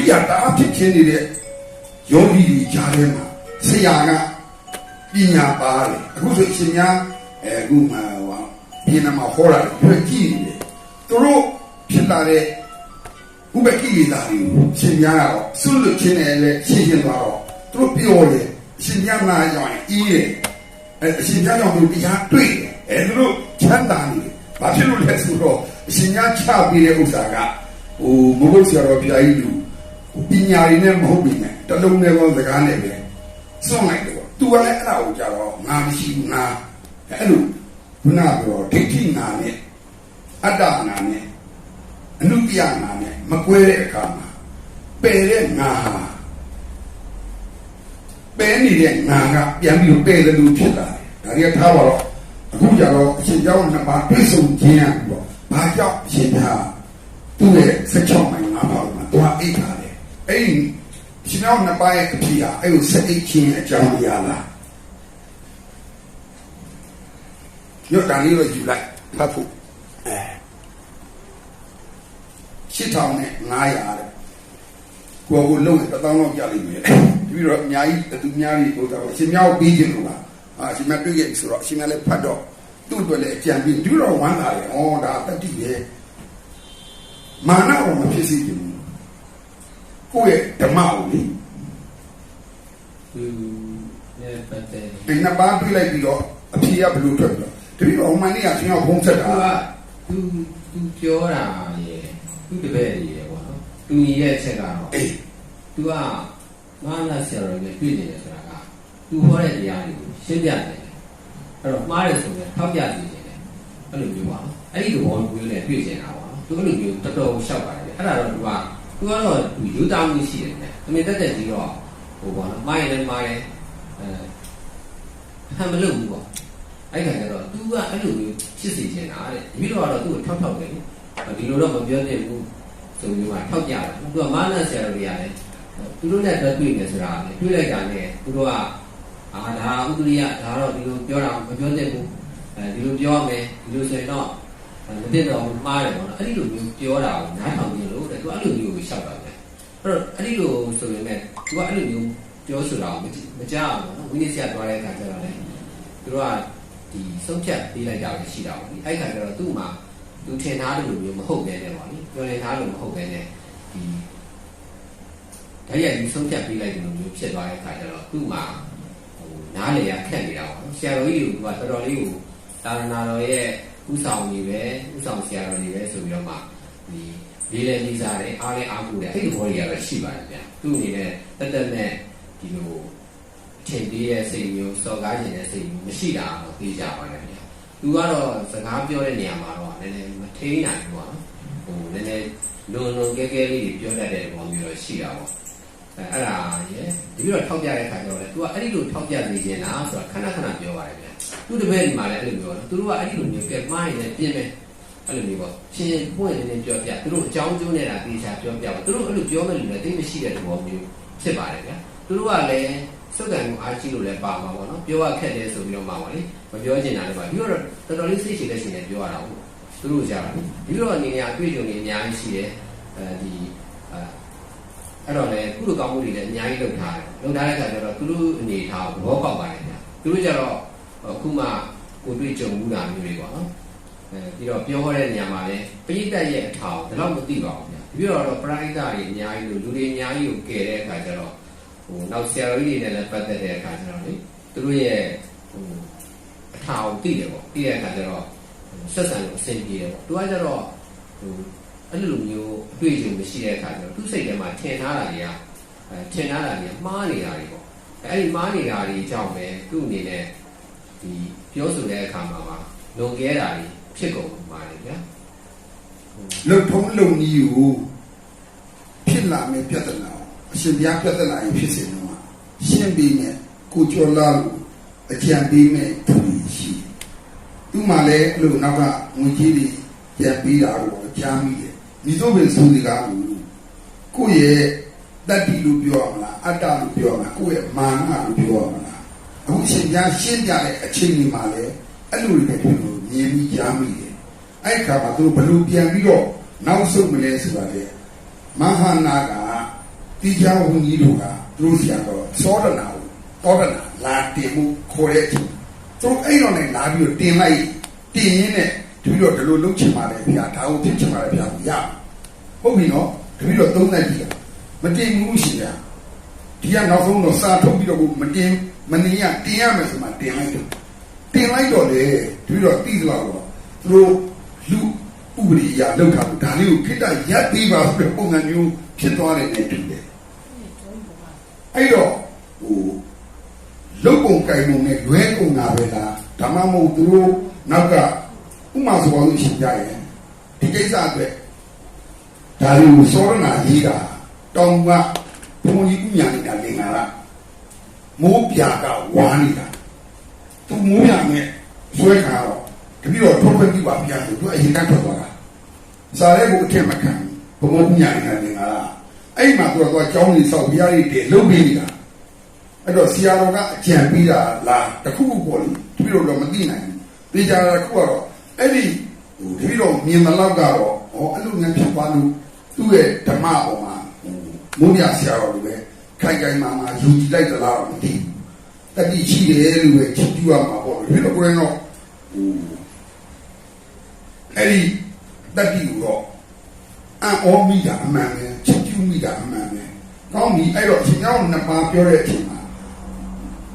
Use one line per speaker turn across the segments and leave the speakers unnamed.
ရိယာတအားဖြစ်ခြင်းနေတဲ့ယောဂီကြီးကြားထဲမှာဆရာကပညာပါတယ်အခုဆိုအရှင်များအဲအခုမှဟောပြင်နာမှာဟောတာပြည့်ကြည့်နေတယ်သူတို့ဖြစ်လာတဲ့ဥပကိလေသာတွေကိုရှင်များကတော့ဆွလွတ်ခြင်းနဲ့လည်းရှင်းရှင်းသွားတော့သူတို့ပြောတယ်အရှင်များနာကြောင့်အီးတယ်အဲအရှင်များကြောင့်သူတရားတွေ့တယ်အဲသူတို့ချမ်းသာနေတယ်ဘာဖြစ်လို့လဲဆိုတော့အရှင်များချပေးတဲ့ဥစ္စာကဟိုမဟုတ်ဆရာတော်ဘုရားကြီးလူ ပညာရည်နဲ့မဟုတ်ပြီနဲ့တလုံးနဲ့ကောစကားနဲ့ပဲစွန့်လိုက်တော့ तू ကလည်းအဲ့ဒါကိုကြတော့ငါမရှိဘူးငါအဲ့လိုခုနပြောဒိဋ္ဌိနာနဲ့အတ္တနာနဲ့အနုတ္တိယနာနဲ့မကွဲတဲ့အခါမှာပယ်တဲ့ငါဟာပယ်နေတဲ့ငါကပြန်ပြီးပယ်တယ်လို့ဖြစ်လာတယ်ဒါရီထားပါတော့အခုကြတော့အရှင်ကျောင်းနှစ်ပါးပြည့်စုံခြင်းရပြီးတော့ဘာကြောင့်ရှင်သာသူ့ရဲ့16မိုင်၅ပါးမှာသူကအိတ်ထား အဲ့ဒီရှင်တော်နှစ်ပါးရဲ့အဖြစ်ဟာအဲ့ကိုစအိတ်ခြင်းအကြောင်းရလားရောဒါလေးတော့ယူလိုက်ဖတ်ဖို့အဲ8000နဲ့900တဲ့ကိုယ်ကိုလုံးတဲ့တောင်းလောက်ကြလိမ့်မယ်ပြီးတော့အများကြီးသူများကြီးဟိုတော့အရှင်များကိုပြီးခြင်းလို့လားအာအရှင်များတွေ့ခဲ့ပြီဆိုတော့အရှင်များလည်းဖတ်တော့သူ့အတွက်လည်းအကြံပြီးဒီတော့ဝမ်းသာတယ်ဩဒါတတိရဲ့မာနကိုမဖြစ်စေချင်ဘူး ကိုယ့်ရဲ့ဓမ္မကိုလေ
သူရဲ့ပတ်သက်
ဒီနှစ်ပါးပြလိုက်ပြီးတော့အဖြေကဘယ်လိုထွက်ပြီးတော့တတိယဟိုမန်နေကရှင်ရောက်ဖုံးဆက်တာ
သူကသူသူပြောတာရေသူတပည့်ရေပေါ့နော်သူညီရဲ့အချက်ကတော့
အေး
သူကမဟာနာဆရာတော်နဲ့တွေ့နေတယ်ဆိုတာကသူဟောတဲ့တရားတွေကိုရှင်းပြတယ်အဲ့တော့မှားတယ်ဆိုရင်ထောက်ပြနေတယ်အဲ့လိုမျိုးပါနော်အဲ့ဒီလိုဘောမျိုးနဲ့တွေ့နေတာပါနော်သူအဲ့လိုမျိုးတော်တော်ရှောက်ပါတယ်အဲ့ဒါတော့သူက သူကတော့သူယူတောင်းမှုရှိတယ်နဲ့အမေတက်တက်ကြီးတော့ဟိုပေါ့နော်မိုင်းလည်းမိုင်းလည်းအဲဟမ်မလုပ်ဘူးပေါ့အဲ့ခါကျတော့ तू ကအဲ့လိုမျိုးဖြစ်စီချင်တာတဲ့တပည့်တော်ကတော့သူ့ကိုထောက်ထောက်တယ်ဒီလိုတော့မပြောသင့်ဘူးဆိုပြီးမှထောက်ကြတယ်သူကမာနဆရာတော်တွေကလည်းသူတို့နဲ့တွေ့တွေ့နေဆိုတာလေတွေ့လိုက်တာနဲ့သူတို့ကအာဒါဥပရိယဒါတော့ဒီလိုပြောတာမပြောသင့်ဘူးအဲဒီလိုပြောရမယ်ဒီလိုဆိုရင်တော့ မသိတော့ဘူးမှားတယ်ပေါ့နော်အဲ့ဒီလိုမျိုးပြောတာကိုနားထောင်ကြည့်လို့တဲ့သူအဲ့လိုမျိုးကိုရှောက်တာပဲအဲ့တော့အဲ့ဒီလိုဆိုရင်လည်းသူကအဲ့လိုမျိုးပြောဆိုတာကိုမကြောက်ဘူးနော်ဝိနည်းဆရာတွားတဲ့အခါကျတော့လေသူတို့ကဒီဆုံးဖြတ်ပေးလိုက်တာပဲရှိတာပေါ့ဒီအဲ့ခါကျတော့သူ့မှာသူထင်ထားတယ်လို့မျိုးမဟုတ်ပဲနဲ့ပေါ့လေပြောနေထားလို့မဟုတ်ပဲနဲ့ဒီဒါရဒီဆုံးဖြတ်ပေးလိုက်တယ်လို့မျိုးဖြစ်သွားတဲ့ခါကျတော့သူ့မှာဟိုနားလေရခက်နေတာပေါ့နော်ဆရာတော်ကြီးတွေကတော်တော်လေးကိုတာရဏတော်ရဲ့ ဥဆောင်ကြီးပဲဥဆောင်ဆရာတော်ကြီးပဲဆိုပြီးတော့မှဒီလေးလေလေးစားတယ်အားလဲအားကိုတယ်အဲ့ဒီဘောကြီးကတော့ရှိပါတယ်ဗျာသူ့အနေနဲ့တက်တက်နဲ့ဒီလိုထင်သေးတဲ့စိတ်မျိုးစော်ကားခြင်းတဲ့စိတ်မျိုးမရှိတာတော့သိကြပါတယ်ဗျာသူကတော့စကားပြောတဲ့နေရာမှာတော့နည်းနည်းမထိန်နိုင်ဘူးပေါ့ဟိုနည်းနည်းလွန်လွန်ကဲကဲလေးတွေပြောတတ်တဲ့ပုံမျိုးတော့ရှိတာပေါ့ အဲအဲ့ဒါရေဒီပြီးတော့ထောက်ပြတဲ့ခါကျတော့လေသူကအဲ့ဒီလိုထောက်ပြနေခြင်းလားဆိုတာခဏခဏပြောပါတယ်ဗျာသူတပည့်ဒီမှာလည်းအဲ့လိုပြောတော့သူတို့ကအဲ့ဒီလိုမျိုးကဲမှားရင်လည်းပြင်းမယ်အဲ့လိုမျိုးပေါ့ချင်းပွင့်နေနေပြောပြသူတို့အကြောင်းကျိုးနေတာတေချာပြောပြပါသူတို့အဲ့လိုပြောမဲ့လူလည်းသိမရှိတဲ့သဘောမျိုးဖြစ်ပါတယ်ဗျာသူတို့ကလည်းစုတ်ကံကိုအားကြီးလို့လည်းပါမှာပေါ့နော်ပြောရခက်တယ်ဆိုပြီးတော့မှာပါလေမပြောချင်တာလည်းပါပြီးတော့တော်တော်လေးစိတ်ရှိလက်ရှိနဲ့ပြောရတာဟုတ်သူတို့ကြတာပြီးတော့အနေနဲ့အတွေ့အကြုံတွေအများကြီးရှိတယ်အဲဒီ အဲအဲ့တော့လေကုလိုကောင်းမှုတွေလည်းအများကြီးလုပ်ထားတယ်လုပ်ထားတဲ့အခါကျတော့သူတို့အနေထားကိုသဘောပေါက်ပါတယ်ဗျာသူတို့ကြတော့အခုမှကိုတွေ့ကြုံမှုတာမျိုးတွေပေါ့နော်အဲပြီးတော့ပြောတဲ့နေရာမှာလည်းပိဋကတ်ရဲ့အထောင်ဒါတော့မသိပါဘူးဗျာပြီးတော့ပရိုက်တာတွေအများကြီးလို့လူတွေအများကြီးကိုကယ်တဲ့အခါကျတော့ဟိုနောက်ဆရာတော်ကြီးတွေနဲ့လည်းပတ်သက်တဲ့အခါကျတော့လေသူတို့ရဲ့ဟိုအထာကိုသိတယ်ပေါ့သိတဲ့အခါကျတော့ဆက်ဆံလို့အဆင်ပြေတယ်ပေါ့သူကကျတော့ဟို အဲ့လိုမျိုးအတွေ့အကြုံမရှိတဲ့အခါကျတော့သူ့စိတ်ထဲမှာထင်ထားတာတွေကအဲထင်ထားတာတွေကမှားနေတာတွေပေါ့အဲ့ဒီမှားနေတာတွေကြောင့်ပဲသူ့အနေနဲ့ဒီပြောဆိုတဲ့အခါမှာမှာလွန်ကဲတာတွေဖြစ်ကုန်ပါလေဗျာ
လုံထုံးလုံကြီးကိုဖြစ်လာမယ့်ပြဿနာကိုအရှင်ဘုရားပြဿနာကြီးဖြစ်စေတော့ရှင်းပြီးနဲ့ကိုကျော်လာလို့အကြံပေးမဲ့သူကြီးရှိတယ်သူမှလည်းအဲ့လိုနောက်ကငွေကြီးတွေပြန်ပြီးတာကိုအကြမ်းမိတယ် မိတို့ပဲဆိုဒီကားကိုကိုယ့်ရဲ့တတ္တိလို့ပြောရမလားအတ္တလို့ပြောရမလားကိုယ့်ရဲ့မာနလို့ပြောရမလားအခုရှင်ဘုရားရှင်းပြတဲ့အချိန်ဒီမှာလည်းအဲ့လိုတွေဖြစ်လို့မြင်ပြီးကြားမိတယ်အဲ့ခါမှာသူတို့ဘယ်လိုပြန်ပြီးတော့နောက်ဆုတ်မလဲဆိုတာလေမဟာနာကတီချာဝန်ကြီးတို့ကသူတို့ဆရာတော်စောဒနာကိုတောဒနာလာတင်မှုခေါ်တဲ့အချိန်သူတို့အဲ့တော့လည်းလာပြီးတော့တင်လိုက်တင်ရင်းနဲ့ တပည့်တော်ဒီလိုလုပ်ချင်ပါလေဗျာဒါကိုဖြစ်ချင်ပါလေဗျာရဟုတ်ပြီနော်တပည့်တော်သုံးနိုင်ပြီလားမတင်ဘူးရှင်ဗျာဒီကနောက်ဆုံးတော့စာထုတ်ပြီးတော့မတင်မနေရတင်ရမယ်ဆိုမှတင်လိုက်တော့တင်လိုက်တော့လေတပည့်တော်သိသလားတော့သူတို့လူဥပဒေအရလောက်တာဒါလေးကိုခိတ္တရပ်ပြီးပါဆိုတဲ့ပုံစံမျိုးဖြစ်သွားတယ်နဲ့တူတယ်အဲ့တော့ဟိုလုတ်ပုံကြိုင်ပုံနဲ့လွဲကုန်တာပဲလားဒါမှမဟုတ်သူတို့နောက်က ဥမာဆိုအောင်ရှင်းပြရင်ဒီကိစ္စအတွက်ဒါလေးကိုစောရနာရေးတာတောင်ကဘုံကြီးဥညာနေတာလင်္ကာလာမိုးပြာကဝါနေတာသူမိုးပြာနဲ့ဆွဲခါတော့တပည့်တော်ထုတ်ခွင့်ပြုပါဗျာဆိုသူအရင်ကထွက်သွားတာစားရဲကိုအထက်မခံဘူးဘုံဥညာနေတာလင်္ကာလာအဲ့မှာသူကသွားကြောင်းနေဆောက်ဘုရားကြီးတည်လုံပြီးနေတာအဲ့တော့ဆရာတော်ကအကြံပေးတာလားတခုခုပေါ့လေတပည့်တော်တော့မသိနိုင်ဘူးတေချာတာတစ်ခုကတော့ အဲ့ဒီဟိုတပည့်တော်မြင်တဲ့လောက်ကတော့ဟောအဲ့လိုငန်းဖြစ်သွားလို့သူ့ရဲ့ဓမ္မပေါ်မှာဟိုမိုးပြဆရာတော်လိုပဲခိုင်ခိုင်မာမာယူကြည့်လိုက်သလားတော့မသိဘူးတတိရှိတယ်လို့ပဲချစ်ကြည့်ရမှာပေါ့တပည့်တော်ကိုယ်တော့ဟိုအဲ့ဒီတတိကိုတော့အံ့ဩမိတာအမှန်ပဲချစ်ကြည့်မိတာအမှန်ပဲကောင်းပြီအဲ့တော့ရှင်ကျောင်းနှစ်ပါးပြောတဲ့အချိန်မှာ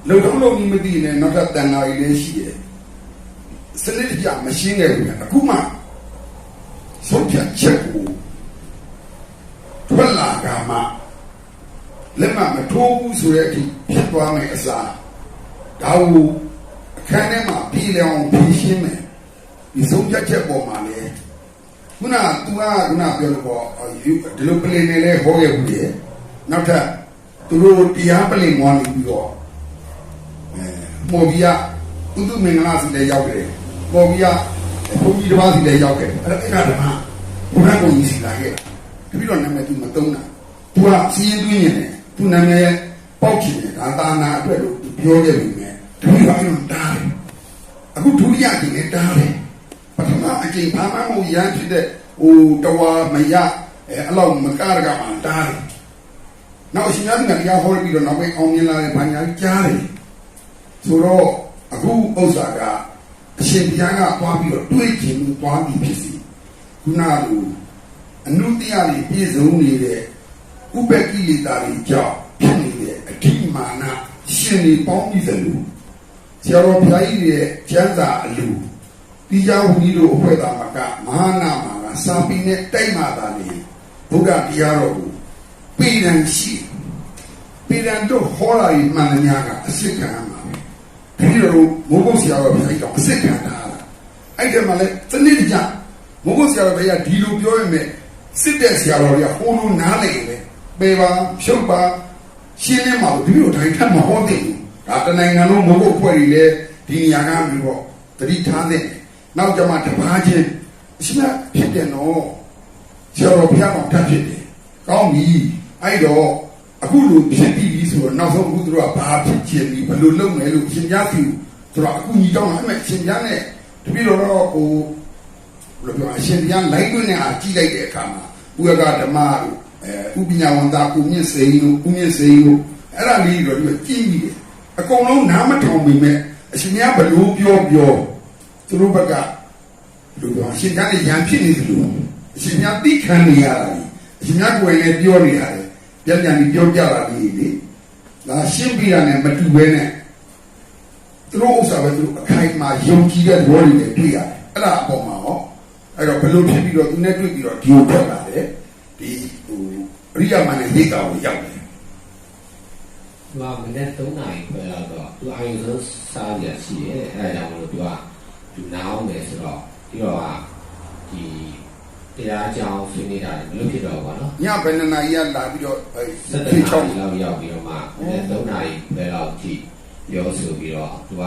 လုံတော့လုံမသိနဲ့နောက်ထပ်တန်လာရီလေးရှိတယ် စနစ်တကျမရှင်းခဲ့ဘူးအခုမှဆုံးဖြတ်ချက်ကိုထွက်လာကမှလက်မမထိုးဘူးဆိုတဲ့အထိဖြစ်သွားမယ်အစားဒါကိုအခန်းထဲမှာပြည်လျောင်ဖြည့်ရှင်းမယ်ဒီဆုံးဖြတ်ချက်ပေါ်မှာလေခုနက तू ကခုနပြောလို့ပေါ့ဒီလိုပလင်နေလဲဟောခဲ့ဘူးလေနောက်ထပ်သူတို့တရားပလင်မွားနေပြီးတော့မော်ဘီယာဥဒုမင်္ဂလာစီလည်းရောက်တယ် မော်ဘီယာဘုန်းကြီးတစ်ပါးစီလည်းရောက်တယ်အဲ့ဒါအဲ့ဒါဓမ္မဘုရားကိုကြီးစီလာခဲ့တပည့်တော်နာမည်သူမသုံးတာသူကစီးရင်သွင်းရင်တယ်သူနာမည်ပေါက်ချင်တယ်ဒါသာနာအတွက်လို့ပြောခဲ့ပြီမဲ့တပည့်တော်အဲ့လိုတားတယ်အခုဒုတိယအကြိမ်လည်းတားတယ်ပထမအကြိမ်ဘာမှမဟုတ်ရမ်းဖြစ်တဲ့ဟိုတဝါမရအဲအဲ့လောက်မကရကမှတားတယ်နောက်အရှင်များကတရားဟောပြီးတော့နောက်ပိုင်းအောင်မြင်လာတဲ့ဘာညာကြားတယ်ဆိုတော့အခုဥစ္စာက အရှင်ဘုရားကသွားပြီးတော့တွေးကြည့်မှုသွားပြီးဖြစ်စီခုနလိုအနုတ္တိယတွေပြည့်စုံနေတဲ့ဥပ္ပကိလေသာတွေကြောင့်ဖြစ်နေတဲ့အဓိမာနရှင်တွေပေါင်းပြီးသလိုဆရာတော်ဘုရားကြီးရဲ့ကျမ်းစာအလူတိကျဝီတို့အဖွဲ့သားမကမဟာနာမှာကစာပေနဲ့တိုက်မှသာနေဘုရားတရားတော်ကိုပြည်ရန်ရှိပြည်ရန်တို့ဟောလာရင်မှန်တယ်များကအစစ်ခံ ရမှာဒီလိုမိုးကုတ်ဆရာတော်ဘုရားကြီးကအစ်စ်ခံတာအဲ့ဒီမှာလဲစနစ်တကျမိုးကုတ်ဆရာတော်ဘုရားဒီလိုပြောရမယ်စစ်တဲ့ဆရာတော်တွေကဟိုလိုနားလေပဲပေပါဖြုတ်ပါရှင်းလင်းပါလို့ဒီလိုတိုင်းထပ်မဟောသိဘူးဒါတနိုင်ငံလုံးမိုးကုတ်ဖွဲ့ကြီးလဲဒီနေရာကမျိုးပေါ့တတိထားတဲ့နောက်ကြမှာတပားချင်းအရှင်မဖြစ်တယ်နော်ဆရာတော်ဘုရားတော်တတ်ဖြစ်တယ်ကောင်းပြီအဲ့တော့အခုလိုဖြစ်ပြီး ပြီဆိုတော့နောက်ဆုံးအခုတို့ကဘာဖြစ်ချင်ပြီဘယ်လိုလုပ်မယ်လို့ရှင်ကြားစီဆိုတော့အခုညီတောင်းတာအဲ့မဲ့ရှင်ကြားနဲ့တပည့်တော်တော့ဟိုဘယ်လိုပြောအရှင်ကြားလိုက်တွင်းနဲ့အာကြည့်လိုက်တဲ့အခါမှာဥရကဓမ္မတို့အဲဥပညာဝန္တာကုမြင့်စိန်တို့ကုမြင့်စိန်တို့အဲ့ဒါလေးတော့ဒီကြည့်ပြီးတယ်အကုန်လုံးနားမထောင်မိမဲ့အရှင်များဘယ်လိုပြောပြောသူတို့ဘက်ကလူတော်အရှင်ကလည်းရံဖြစ်နေသလိုအရှင်များသိခံနေရတာလေအရှင်များကိုယ်လည်းပြောနေရတယ်ပြန်ပြန်ပြီးပြောကြတာလေလေ ဒါရှင်းပြရနဲ့မတူဘဲနဲ့သူတို့ဥစ္စာပဲသူတို့အခိုင်အမာယုံကြည်တဲ့ဘောတွေနဲ့တွေ့ရတယ်အဲ့ဒါအပေါ်မှာဟောအဲ့တော့ဘယ်လိုဖြစ်ပြီးတော့သူနဲ့တွေ့ပြီးတော့ဒီကိုထွက်လာတယ်ဒီဟိုအရိယာမနဲ့လေးကောင်ကိုရောက်တယ်
သူကမနေ့3နာရီခွဲလောက်တော့သူအာရုံဆုံးစားရရှိရဲအဲဒါကြောင့်မလို့သူကသူနားအောင်တယ်ဆိုတော့ပြီးတော့ဒီ တရားကြောင်းဆွေးနေတာလည်းမလုပ်ဖြစ်တော့ဘူးပေါ့နော်
ညဘယ်နှစ်နာရီကလာပြီးတော့အဲ
7
ဖြေ
နာ
ချောင်း
ရီလောက်ရောက်ပြီးတော့မှမနေ့3နာရီခွဲလောက်ကြည့်ပြောဆိုပြီးတော့သူက